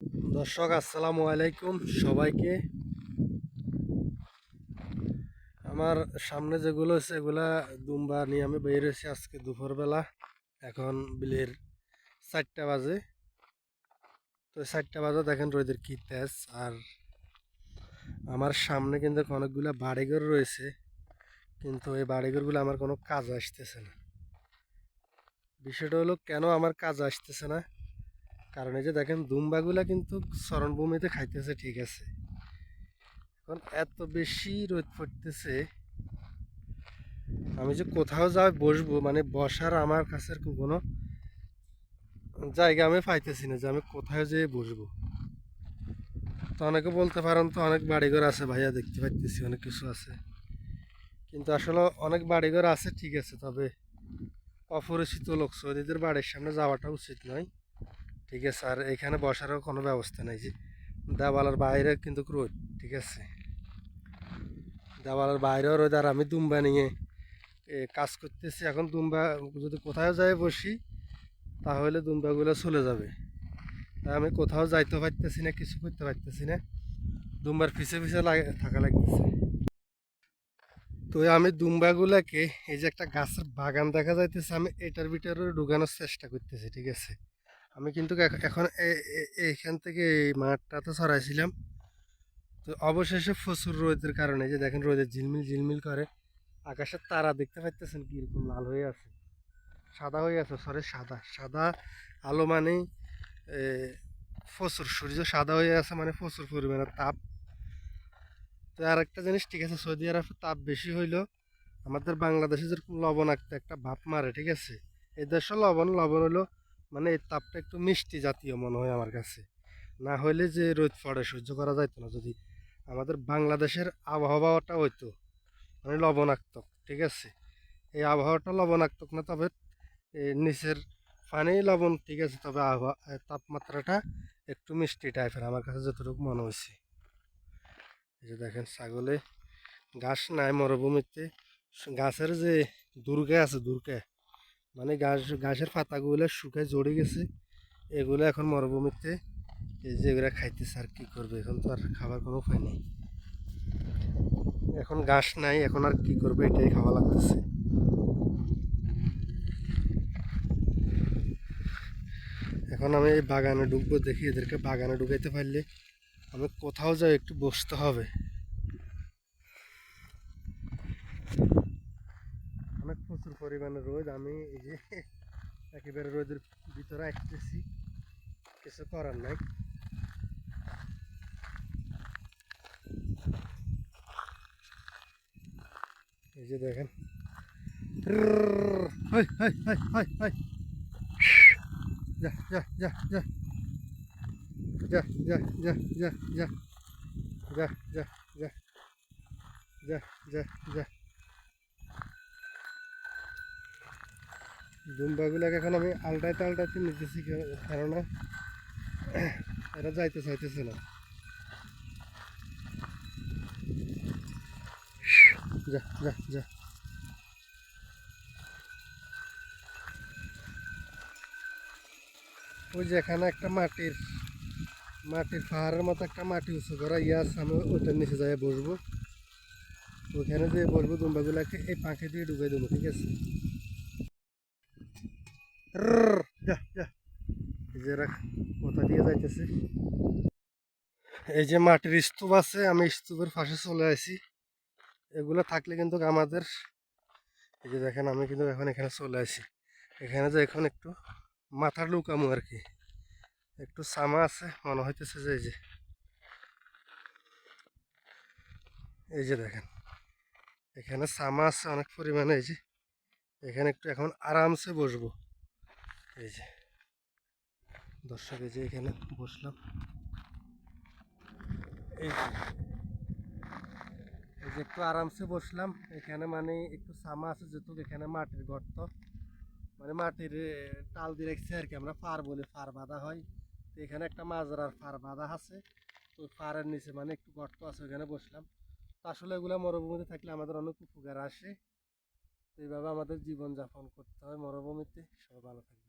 দর্শক, আসসালামু আলাইকুম সবাইকে। আমার সামনে যেগুলো আছে, এগুলা দুম্বা নিয়ে আমি বের হয়েছি আজকে দুপুরবেলা। এখন বিলের চারটা বাজে। তো চারটা বাজে, দেখেন রোদের কি তেজ। আর আমার সামনে কিন্তু অনেকগুলো বাড়িঘর রয়েছে, কিন্তু এই বাড়িঘরগুলো আমার কোনো কাজ আসতেছে না। বিষয়টা হলো, কেন আমার কাজ আসতেছে না? কারণ এই যে দেখেন, দুম্বাগুলা কিন্তু শরণভূমিতে খাইতেছে, ঠিক আছে। এখন এত বেশি রোদ পড়তেছে, আমি যে কোথাও যাই বসবো মানে বসার আমার কাছে কোনো জায়গা আমি পাইতেছি না যে আমি কোথায় যেয়ে বসবো। তো অনেকে বলতে পারেন তো অনেক বাড়িঘর আছে ভাইয়া, দেখতে পাইতেছি অনেক কিছু আছে। কিন্তু আসলে অনেক বাড়িঘর আছে, ঠিক আছে, তবে অপরিচিত লোক সৌদিদের বাড়ির সামনে যাওয়াটা উচিত নয়। ঠিক আছে, আর এখানে বসারও কোনো ব্যবস্থা নেই যে। দেওয়ালের বাইরে কিন্তু রোদ, ঠিক আছে। দেওয়ালের বাইরেও রোদ, আর আমি দুম্বা নিয়ে কাজ করতেছি। এখন দুম্বা, যদি কোথাও যাই বসি, তাহলে দুম্বাগুলো চলে যাবে। তাই আমি কোথাও যাইতে পারতেছি না, কিছু করতে পারতেছি না। দুম্বার পিছে পিছে লাগে, থাকা লাগতেছে। তো আমি দুম্বাগুলাকে, এই যে একটা গাছের বাগান দেখা যাইতেছে, আমি এটার ভিতরে ঢুকানোর চেষ্টা করতেছি, ঠিক আছে। আমি কিন্তু এখন এইখান থেকে এই মাঠটা তো ছড়াইছিলাম তো অবশেষে প্রচুর রোদের কারণে যে দেখেন রোদের ঝিলমিল ঝিলমিল করে। আকাশের তারা দেখতে পাইতেছেন কীরকম লাল হয়ে আছে। সাদা হয়ে আছে সরি সাদা। সাদা আলো মানে প্রচুর। সূর্য সাদা হয়ে আছে মানে প্রচুর পরিমাণে তাপ। তো আর একটা জিনিস, ঠিক আছে, সৌদি আরবে তাপ বেশি হইল আমাদের বাংলাদেশে যেরকম লবণাক্ত একটা ভাপ মারে, ঠিক আছে? এই দেশে লবণ লবণ হলো মানে এই তাপটা একটু মিষ্টি জাতীয় মনে হয় আমার কাছে। না হইলে যে রোদ পড়ে সহ্য করা যাইতো না। যদি আমাদের বাংলাদেশের আবহাওয়াটা হইতো মানে লবণাক্ত ঠিক আছে? এই আবহাওয়াটা লবণাক্ত না, তবে নিচের পানি লবণ, ঠিক আছে? তবে আবহাওয়া তাপমাত্রাটা একটু মিষ্টি টাইপের আমার কাছে যতটুকু মনে হয়েছে এই যে দেখেন, ছাগলে ঘাস নাই, মরুভূমিতে। গাছের যে দুর্গে আছে, দুর্গে মানে গাছ, গাছের পাতাগুলো শুকায় জড়ে গেছে। এগুলো এখন মরুভূমিতে এই যে এগুলো খাইতেছে আর কি করবে? এখন তো আর খাবার কোনো উপায় নেই। এখন ঘাস নাই, এখন আর কি করবে? এটাই খাওয়া লাগতেছে। এখন আমি এই বাগানে ঢুকবো দেখি এদেরকে বাগানে ঢুকাইতে পারলে আমি কোথাও যাই একটু বসতে হবে অনেক প্রচুর পরিমাণে রোদ আমি এই যে একেবারে রোদের ভিতরে আসতেছি কিছু করার নাই এই যে দেখেন যা যা যা যা যা যা যা যা যা যা যা যা যা যা যা দুম্বাগুলাকে এখন আমি আলটাইতে আলটাইতে নিতেছি কেননা এরা যাইতে চাইতেছে না। যা যা যা। ওই যে এখানে একটা মাটির মাটির পাহাড়ের মতো একটা মাটি উঁচু করা ইয়ে আছে, আমি ওইটার নিচে যাই বসবো। ওইখানে যে বসবো, দুম্বাগুলাকে এই পাখি দিয়ে ঢুকাই দেবো, ঠিক আছে? যাইতেছে। এই যে মাটির স্তূপ আছে, আমি স্তূপের পাশে চলে আসি এগুলো থাকলে কিন্তু আমাদের, এই যে দেখেন, আমি কিন্তু এখন এখানে চলে আসি এখানে যে এখন একটু মাথার লুকামো আর কি। একটু সামা আছে, মনে হইতেছে যে এই যে। এই যে দেখেন, এখানে সামা আছে অনেক পরিমাণে, এই যে। এখানে একটু এখন আরামসে বসবো। এই যে, দর্শক এই যে এখানে বসলাম। এই এই যে একটু আরামসে বসলাম। এখানে মানে একটু সামা আছে যেহেতু এখানে মাটির গর্ত। মানে মাটির টাল দিয়ে রাখছে আর কি, আমরা ফার বলি ফার বাঁধা হয়। তো এখানে একটা মাজরার ফার বাঁধা আছে। তো ফারের নিচে মানে একটু গর্ত আছে ওখানে বসলাম। তো আসলে এগুলো মরুভূমিতে থাকলে আমাদের অনেক উপকার আসে। তো এইভাবে আমাদের জীবনযাপন করতে হয় মরুভূমিতে। সবাই ভালো থাকবে